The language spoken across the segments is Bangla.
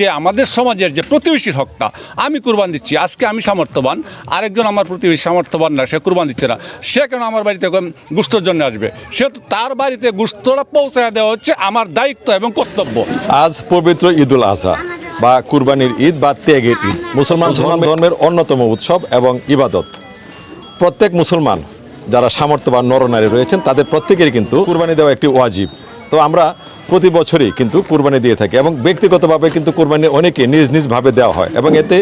যে আমাদের সমাজের যে প্রতিবেশীর হকটা আমি কুরবান দিচ্ছি আজকে আমি সামর্থ্যবান আরেকজন আমার প্রতিবেশী সামর্থ্যবান না সে কুরবান দিচ্ছে না। সে কেন আমার বাড়িতে গুস্তর জন্য আসবে? সে তো তার বাড়িতে গুস্তটা পৌঁছায় দেওয়া হচ্ছে আমার দায়িত্ব এবং কর্তব্য। আজ পবিত্র ঈদুল আজহা বা কুরবানির ঈদ বা ত্যাগের ঈদ মুসলমান মুসলমান ধর্মের অন্যতম উৎসব এবং ইবাদত। প্রত্যেক মুসলমান যারা সামর্থ্যবান নরনারী রয়েছেন তাদের প্রত্যেকেরই কিন্তু কুরবানি দেওয়া একটি ওয়াজিব। তো আমরা প্রতি বছরই কিন্তু কোরবানি দিয়ে থাকি এবং ব্যক্তিগতভাবে কিন্তু কোরবানি অনেকে নিজ নিজভাবে দেওয়া হয় এবং এতে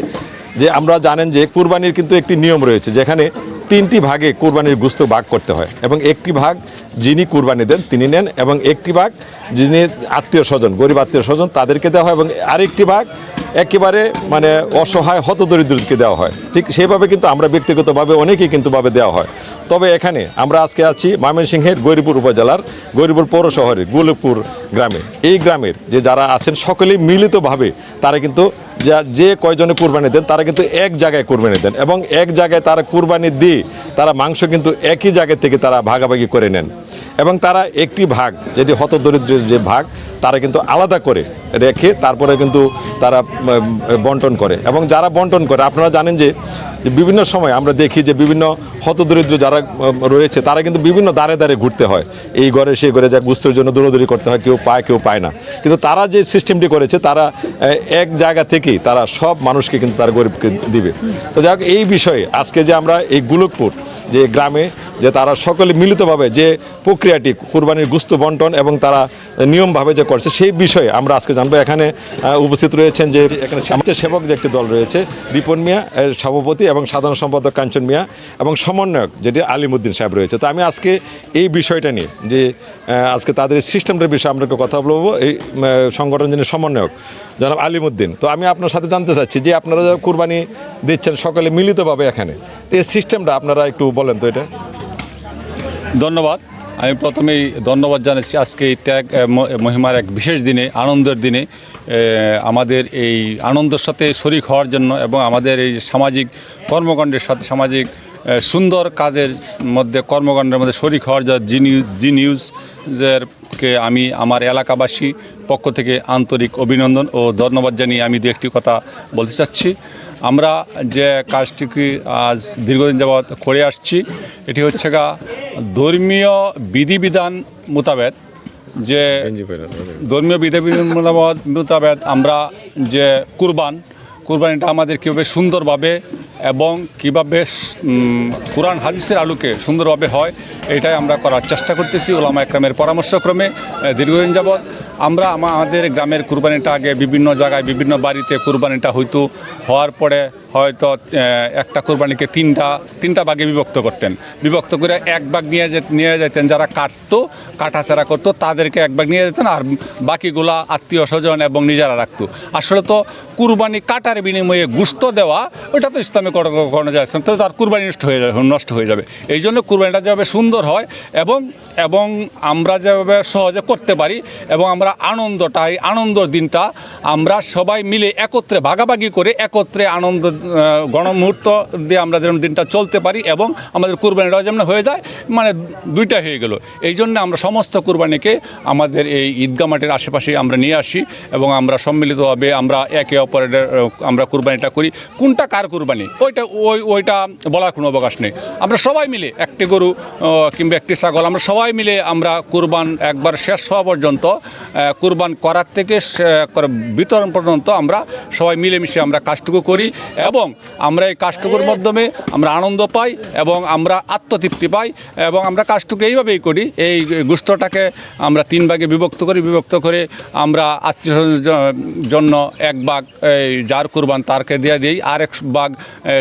যে আমরা জানেন যে কোরবানির কিন্তু একটি নিয়ম রয়েছে যেখানে তিনটি ভাগে কোরবানির গুস্ত ভাগ করতে হয় এবং একটি ভাগ যিনি কোরবানি দেন তিনি নেন এবং একটি ভাগ যিনি আত্মীয় স্বজন, গরিব আত্মীয় স্বজন তাদেরকে দেওয়া হয় এবং আরেকটি ভাগ একেবারে মানে অসহায় হতদরিদ্রকে দেওয়া হয়। ঠিক সেভাবে কিন্তু আমরা ব্যক্তিগতভাবে অনেকেই কিন্তু ভাবে দেওয়া হয়। তবে এখানে আমরা আজকে আছি ময়মনসিংহের গৌরীপুর উপজেলার গৌরীপুর পৌর শহরের গুলপুর গ্রামে। এই গ্রামের যে যারা আছেন, সকলেই মিলিতভাবে তারা কিন্তু যা যে কয়জনে কুরবানি দেন, তারা কিন্তু এক জায়গায় কুরবানি দেন এবং এক জায়গায় তারা কুরবানি দিয়ে তারা মাংস কিন্তু একই জায়গা থেকে তারা ভাগাভাগি করে নেন। এবং তারা একটি ভাগ, যেটি হতদরিদ্রের যে ভাগ, তারা কিন্তু আলাদা করে রেখে তারপরে কিন্তু তারা বন্টন করে। এবং যারা বন্টন করে, আপনারা জানেন যে বিভিন্ন সময় আমরা দেখি যে বিভিন্ন হতদরিদ্র যারা রয়েছে, তারা কিন্তু বিভিন্ন দাঁড়ে দাঁড়ে ঘুরতে হয়। এই ঘরে সেই ঘরে যা গুস্তের জন্য দৌড়দৌড়ি করতে হয়, কেউ পায় কেউ পায় না। কিন্তু তারা যে সিস্টেমটি করেছে, তারা এক জায়গা থেকেই তারা সব মানুষকে কিন্তু তারা গরিবকে দিবে। তো যাই এই বিষয়ে আজকে যে আমরা এই গুলকপুর যে গ্রামে যে তারা সকলে মিলিতভাবে যে প্রক্রিয়াটি কুরবানির গুস্ত বন্টন এবং তারা নিয়মভাবে যে করছে সেই বিষয়ে আমরা আজকে জানব। এখানে উপস্থিত রয়েছেন যে এখানে সমাজসেবক যে একটি দল রয়েছে, রিপন মিয়া এর সভাপতি এবং সাধারণ সম্পাদক কাঞ্চন মিয়া এবং সমন্বয়ক যেটি আলিমুদ্দিন সাহেব রয়েছে। তো আমি আজকে এই বিষয়টা নিয়ে যে আজকে তাদের সিস্টেমটার বিষয়ে আমরা একটু কথা বলব। এই সংগঠন যিনি সমন্বয়ক, জনাব আলিমুদ্দিন। তো আমি আপনার সাথে জানতে চাচ্ছি যে আপনারা কুরবানি দিচ্ছেন সকলে মিলিতভাবে এখানে এই সিস্টেমটা আপনারা একটু বলেন তো এটা। ধন্যবাদ। আমি প্রথমেই ধন্যবাদ জানাচ্ছি আজকে এই ত্যাগ মহিমার এক বিশেষ দিনে, আনন্দের দিনে আমাদের এই আনন্দের সাথে শরিক হওয়ার জন্য এবং আমাদের এই সামাজিক কর্মকাণ্ডের সাথে সামাজিক সুন্দর কাজের মধ্যে কর্মকাণ্ডের মধ্যে শরিক হওয়ার জন্য জি নিউজ জি নিউজেরকে আমি আমার এলাকাবাসী পক্ষ থেকে আন্তরিক অভিনন্দন ও ধন্যবাদ জানিয়ে আমি দু একটি কথা বলতে চাচ্ছি। আমরা যে কাজটিকে আজ দীর্ঘদিন যাবৎ করে আসছি এটি হচ্ছে গা ধর্মীয় বিধিবিধান মোতাবেক যে ধর্মীয় বিধিবিধান মোতাবেক আমরা যে কুরবান কুরবানিটা আমাদের কীভাবে সুন্দরভাবে এবং কীভাবে কোরআন হাদিসের আলোকে সুন্দরভাবে হয়, এটাই আমরা করার চেষ্টা করতেছি। ওলামা একরামের পরামর্শক্রমে দীর্ঘদিন যাবৎ আমরা আমাদের গ্রামের কুরবানিটা আগে বিভিন্ন জায়গায়, বিভিন্ন বাড়িতে কুরবানিটা হয়তো হওয়ার পরে হয়তো একটা কুরবানিকে তিনটা তিনটা ভাগে বিভক্ত করতেন। বিভক্ত করে এক ভাগ নিয়ে নিয়ে যেতেন যারা কাটতো কাটাছাড়া করতো, তাদেরকে এক ভাগ নিয়ে যেতেন আর বাকিগুলা আত্মীয় স্বজন এবং নিজেরা রাখতো। আসলে তো কুরবানি কাটার বিনিময়ে গুস্ত দেওয়া ওটা তো ইসলামে করা- করানো যায় তো তার কুরবানি নষ্ট হয়ে যাবে নষ্ট হয়ে যাবে। এই জন্য কুরবানিটা যেভাবে সুন্দর হয় এবং এবং আমরা যেভাবে সহজে করতে পারি এবং আমরা আনন্দটা এই আনন্দর দিনটা আমরা সবাই মিলে একত্রে ভাগাভাগি করে একত্রে আনন্দ গণমুহূর্ত দিয়ে আমরা যেমন দিনটা চলতে পারি এবং আমাদের কুরবানিটাও যেমন হয়ে যায় মানে দুইটা হয়ে গেল। এই জন্য আমরা সমস্ত কুরবানিকে আমাদের এই ঈদগা মাঠের আশেপাশে আমরা নিয়ে আসি এবং আমরা সম্মিলিতভাবে আমরা একে অপরের আমরা কুরবানিটা করি। কোনটা কার কুরবানি? ওইটা, ওই, ওইটা বলার কোনো অবকাশ নেই। আমরা সবাই মিলে একটি গরু কিংবা একটি ছাগল, আমরা সবাই মিলে আমরা কুরবান একবার শেষ হওয়া পর্যন্ত কুরবান করার থেকে বিতরণ পর্যন্ত আমরা সবাই মিলেমিশে আমরা কাজটুকু করি এবং আমরা এই কাজটুকুর মাধ্যমে আমরা আনন্দ পাই এবং আমরা আত্মতৃপ্তি পাই এবং আমরা কাজটুকু এইভাবেই করি। এই গুস্তটাকে আমরা তিন ভাগে বিভক্ত করি। বিভক্ত করে আমরা আত্মীয় জন্য এক ভাগ, এই যার কুরবান তারকে দিয়ে দিই। আরেক ভাগ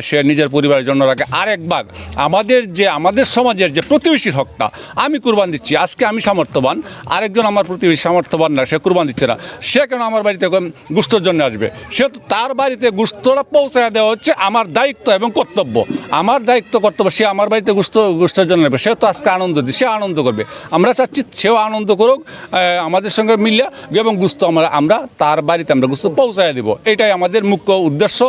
সে নিজের পরিবারের জন্য রাখে। আরেক ভাগ, আমাদের যে, আমাদের সমাজের যে প্রতিবেশীর হকটা, আমি কুরবান দিচ্ছি, আজকে আমি সামর্থ্যবান, আরেকজন আমার প্রতিবেশী সামর্থ্যবান না, সে কুরবান দিচ্ছে না। সে কেন আমার বাড়িতে গুস্তর জন্য আসবে? সে তো তার বাড়িতে গুস্তটা পৌঁছায় দেওয়া হচ্ছে আমার দায়িত্ব এবং কর্তব্য। আমার দায়িত্ব, কর্তব্য, সে আমার বাড়িতে গুস্ত গুস্তের জন্য নেবে সে তো আজকে আনন্দ দিচ্ছে, সে আনন্দ করবে। আমরা চাচ্ছি সেও আনন্দ করুক আমাদের সঙ্গে মিলিয়ে এবং গুস্ত আমরা আমরা তার বাড়িতে আমরা গুস্ত পৌঁছায় দেব। এটাই আমাদের মুখ্য উদ্দেশ্য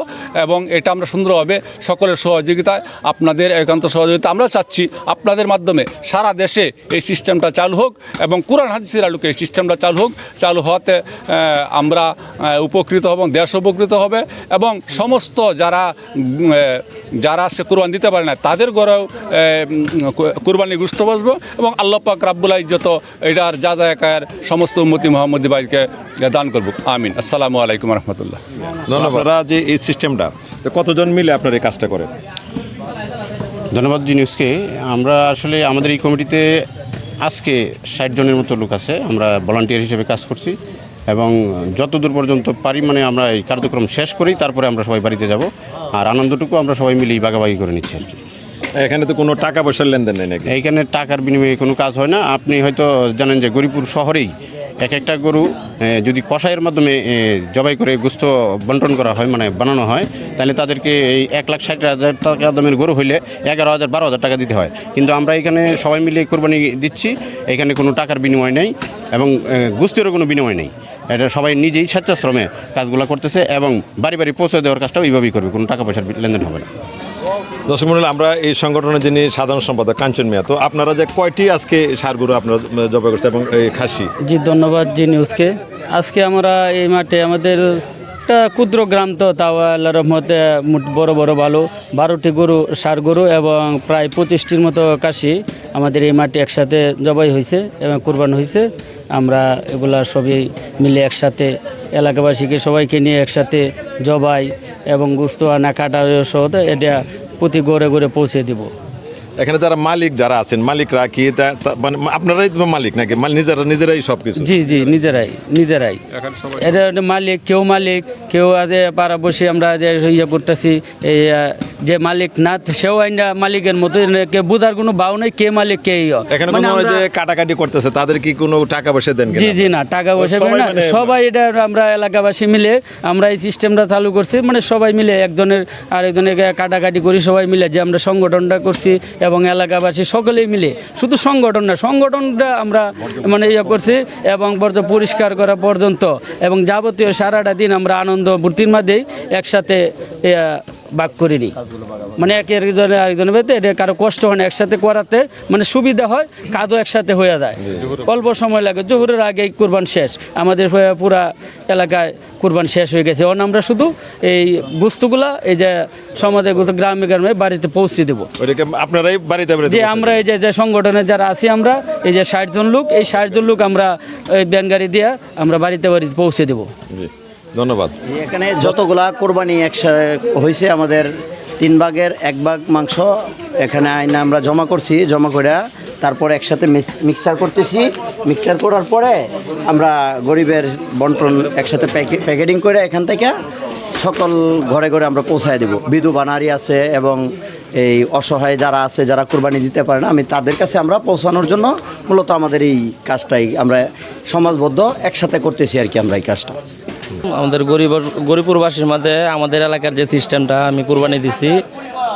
এবং এটা আমরা সুন্দরভাবে সকলের সহযোগিতায়, আপনাদের একান্ত সহযোগিতা আমরা চাচ্ছি। আপনাদের মাধ্যমে সারা দেশে এই সিস্টেমটা চালু হোক এবং কোরআন, হাদিসের আলোকে এই সিস্টেমটা চালু হোক চালু হওয়াতে আমরা উপকৃত হব দেশ উপকৃত হবে এবং সমস্ত যারা যারা সে কোরবান দিতে পারে না তাদের আহ, কোরবানি গুস্ত বসবো এবং আল্লাহ পাক রাব্বুল ইজ্জত এটার যা যা একার সমস্ত উম্মতি মোহাম্মদ ভাইকে দান করব। আমিন। আসসালামু আলাইকুম রহমতুল্লাহ। ধন্যবাদ। আপনারা যে এই সিস্টেমটা তো কতজন মিলে আপনার এই কাজটা করেন? ধন্যবাদ জি নিউজকে আমরা আসলে আমাদের এই কমিটিতে আজকে ষাট জনের মতো লোক আছে আমরা ভলান্টিয়ার হিসেবে কাজ করছি এবং যতদূর পর্যন্ত পারি মানে আমরা এই কার্যক্রম শেষ করি তারপরে আমরা সবাই বাড়িতে যাব। আর আনন্দটুকু আমরা সবাই মিলেই বাগাবাগি করে নিচ্ছি আর কি। এখানে তো কোনো টাকা পয়সার লেনদেন নেই নাকি? এইখানে টাকার বিনিময়ে কোনো কাজ হয় না। আপনি হয়তো জানেন যে গরিপুর শহরেই এক একটা গরু যদি কষাইয়ের মাধ্যমে জবাই করে গুস্ত বন্টন করা হয় মানে বানানো হয়, তাহলে তাদেরকে এই এক লাখ ষাট হাজার টাকা দামের গরু হইলে এগারো হাজার, বারো হাজার টাকা দিতে হয়। কিন্তু আমরা এখানে সবাই মিলে কোরবানি দিচ্ছি, এখানে কোনো টাকার বিনিময় নেই এবং গুস্তেরও কোনো বিনিময় নেই। এটা সবাই নিজেই স্বেচ্ছাশ্রমে কাজগুলো করতেছে এবং বাড়ি বাড়ি পৌঁছে দেওয়ার কাজটাও এইভাবেই করবে, কোনো টাকা পয়সার লেনদেন হবে না। দর্শক মন্ডলী, আমরা এই সংগঠনের যিনি সাধারণ সম্পাদক কাঞ্চন মিয়া তো আপনারা যে কয়টি আজকে সারগুলো আপনারা জবাই করছে এবং এই খাসি? জি ধন্যবাদ জি নিউজকে। আজকে আমরা এই মাঠে আমাদের একটা ক্ষুদ্র গ্রাম তো তাও আল্লাহ রহমতে মোট- বড় বড় ভালো বারোটি গরু সার গরু এবং প্রায় পঁচিশটির মতো কাশি আমাদের এই মাঠে একসাথে জবাই হয়েছে এবং কুরবান হয়েছে। আমরা এগুলা সবই মিলে একসাথে এলাকাবাসীকে সবাইকে নিয়ে একসাথে জবাই এবং গুস্ত আনা কাটা সহ এটা প্রতি গড়ে গড়ে পৌঁছে দিব। এখানে যারা মালিক যারা আছেন মালিকরা কি মানে আপনারাই তো মালিক নাকি? নিজেরা নিজেরাই সব কিছু জি জি নিজেরাই নিজেরাই। এটা মালিক কেউ মালিক কেউ আদে পাড়া বসে আমরা যে ইয়ে করতেছি এই যে মালিক না সেও আইনা মালিকের মতো কে বুঝার কোনো বাউ নেই কে মালিক কে ইয়ে। এখানে মানে মনে হয় যে কাটাকাটি করতেছে তাদের কি কোনো টাকা পয়সা দেন জি জি না টাকা পয়সা সবাই না মানে- সবাই এটা আমরা এলাকাবাসী মিলে আমরা এই সিস্টেমটা চালু করছি মানে সবাই মিলে একজনের আরেকজনের কাটাকাটি করি সবাই মিলে যে আমরা সংগঠনটা করছি এবং এলাকাবাসী সকলেই মিলে, শুধু সংগঠন না, সংগঠনটা আমরা মানে ইয়ে করছি এবং বর্জ্য পরিষ্কার করা পর্যন্ত এবং যাবতীয় সারাটা দিন আমরা আনন্দ মূর্তির মাধ্যমেই একসাথে ভাগ করিনি। মানে এক একজনে আরেকজনের ভেতরে এটা কারও কষ্ট হয় না একসাথে করাতে মানে সুবিধা হয় কাজও একসাথে হয়ে যায়। অল্প সময় লাগে জোহরের আগেই কোরবান শেষ। আমাদের পুরা- এলাকায় কোরবান শেষ হয়ে গেছে। এখন আমরা শুধু এই বস্তুগুলা এই যে সমাজে গ্রামে গ্রামে বাড়িতে পৌঁছে দেবো। আপনারাই বাড়িতে বাড়িতে যে আমরা এই যে যে সংগঠনে যারা আছি আমরা এই যে ষাট জন লোক এই ষাট জন লোক আমরা এই ব্যান গাড়ি দিয়ে আমরা বাড়িতে বাড়িতে পৌঁছে দেবো। জি, ধন্যবাদ। এখানে যতগুলা কোরবানি একসাথে হয়েছে আমাদের তিন ভাগের এক ভাগ মাংস, এখানে আইনা আমরা জমা করছি, জমা করে তারপর একসাথে মিক্স- মিক্সার করতেছি। মিক্সার করার পরে আমরা গরিবের বন্টন একসাথে প্যাকে- প্যাকেটিং করে এখান থেকে সকল ঘরে ঘরে আমরা পৌঁছায় দেব। বিধু বানারি আছে এবং এই অসহায় যারা আছে, যারা কোরবানি দিতে পারে না, আমি তাদের কাছে আমরা পৌঁছানোর জন্য মূলত আমাদের এই কাজটাই আমরা সমাজবদ্ধ একসাথে করতেছি আর কি আমরা এই কাজটা। আমাদের গরিব গরিবপুরবাসীর মধ্যে আমাদের এলাকার যে সিস্টেমটা আমি কোরবানি দিছি,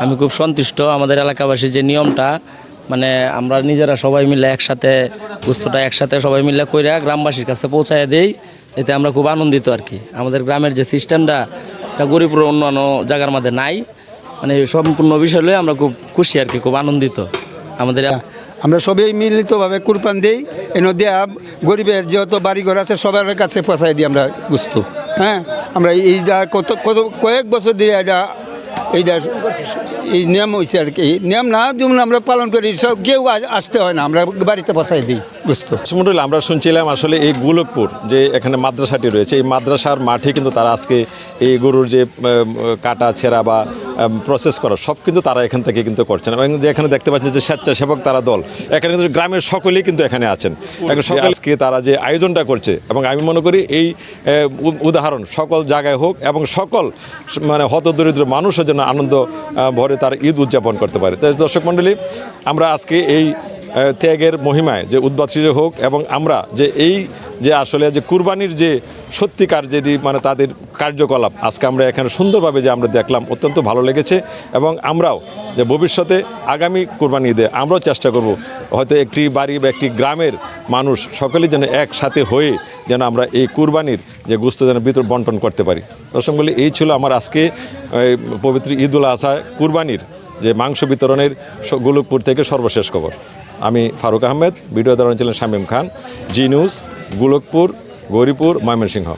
আমি খুব সন্তুষ্ট আমাদের এলাকাবাসীর যে নিয়মটা। মানে আমরা নিজেরা সবাই মিলে একসাথে গুস্তটা একসাথে সবাই মিলে কইরা গ্রামবাসীর কাছে পৌঁছায় দেই, এতে আমরা খুব আনন্দিত আর কি। আমাদের গ্রামের যে সিস্টেমটা, এটা গরিবপুর অন্যান্য জায়গার মধ্যে নাই। মানে সম্পূর্ণ বিষয় লয়ে আমরা খুব খুশি আর কি, খুব আনন্দিত আমাদের আমরা সবাই মিলিতভাবে কুরবান দিই। এনে দেয়া গরিবের যত বাড়িঘর আছে, সবার কাছে পৌঁছাই দিই আমরা গুস্তু। হ্যাঁ আমরা এইটা কত কত কয়েক বছর ধরে এটা এইটা এই নিয়ম হয়েছে আর কি। নিয়ম না যেমন আমরা পালন করি সব কেউ আ- আসতে হয় না আমরা বাড়িতে পৌঁছাই দিই মন্ডল আমরা শুনছিলাম আসলে এই গোলকপুর যে এখানে মাদ্রাসাটি রয়েছে এই মাদ্রাসার মাঠে কিন্তু তারা আজকে এই গরুর যে কাটা ছেঁড়া বা প্রসেস করা সব কিন্তু তারা এখান থেকে কিন্তু করছেন এবং যে এখানে দেখতে পাচ্ছেন যে স্বেচ্ছাসেবক তারা দল। এখানে কিন্তু গ্রামের সকলেই কিন্তু এখানে আছেন। এখন সকলকে তারা যে আয়োজনটা করছে এবং আমি মনে করি এই উ- উদাহরণ সকল জায়গায় হোক এবং সকল মানে হতদরিদ্র মানুষের জন্য আনন্দ আহ, ভরে তার ঈদ উদযাপন করতে পারে। তাই দর্শক মণ্ডলী, আমরা আজকে এই ত্যাগের মহিমায় যে উদ্বাসিত হোক এবং আমরা যে এই যে আসলে যে কুরবানির যে সত্যিকার যেটি মানে তাদের কার্যকলাপ, আজকে আমরা এখানে সুন্দরভাবে যে আমরা দেখলাম অত্যন্ত ভালো লেগেছে এবং আমরাও যে ভবিষ্যতে আগামী কুরবানি ঈদে আমরাও চেষ্টা করব। হয়তো একটি বাড়ি বা একটি গ্রামের মানুষ সকলেই যেন একসাথে হয়ে যেন আমরা এই কুরবানির যে গুস্ত যেন বিতরণ বন্টন করতে পারি। দর্শক বলি, এই ছিল আমার আজকে পবিত্র ঈদুল আজহা কুরবানির যে মাংস বিতরণের গোলকপুর থেকে সর্বশেষ খবর। আমি ফারুক আহমেদ, ভিডিও ধারণ ছিলেন শামীম খান, জি নিউজ, গোলকপুর, গৌরীপুর, ময়মনসিংহ।